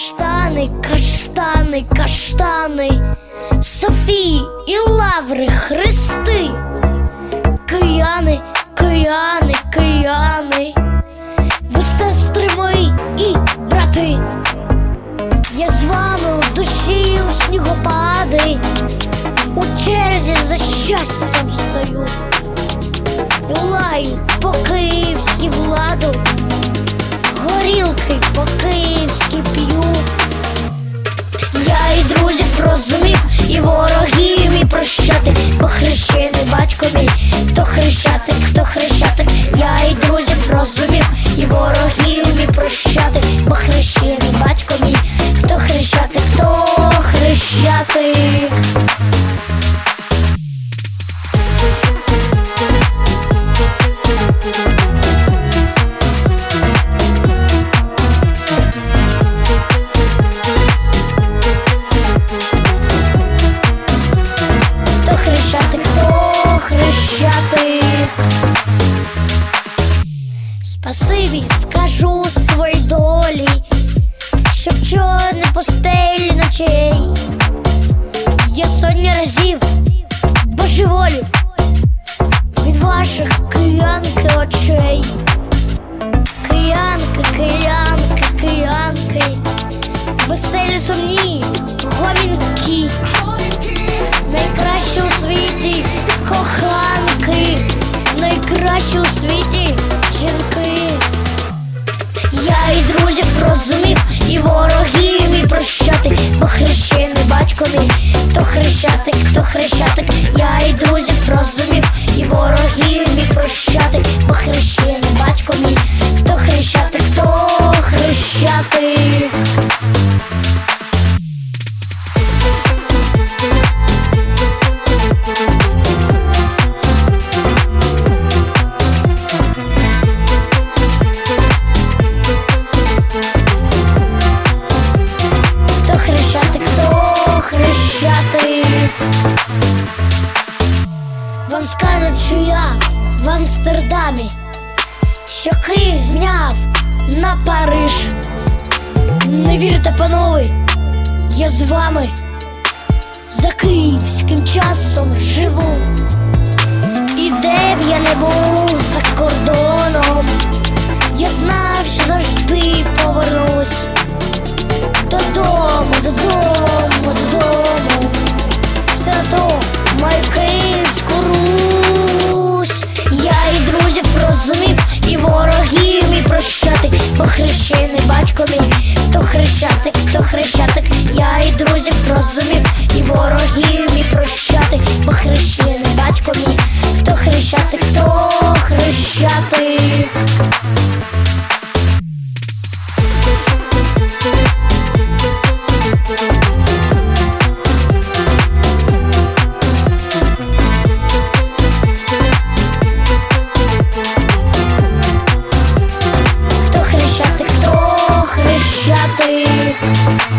Каштани, каштани, каштани, Софії і лаври хрести, кияни, кияни, кияни, ви сестри мої і брати. Я з вами у душі у снігопади, у черзі за щастям стою. І лаю по київськи хрещатик. Хто хрещатик. Спасибі скажу своїй долі, щоб чорне ночей. Разів божеволю від ваших киянки очей. Киянки, киянки, киянки, веселі сумні, гомінки. Найкраще у світі коханки, найкраще у світі жінки. Я і друзів розумів, і ворогів мій прощати, бо хрещений батько мій, хто хрещатик, Вам скажуть, що я в Амстердамі, що Київ зняв на Париж. Не вірте, панове, я з вами за київським часом живу. І де б я не був я і друзів розумів, і ворогів мій прощати, бо хрещений батько мій, хто хрещати, хто хрещати, Хто хрещатик, хто хрещатик?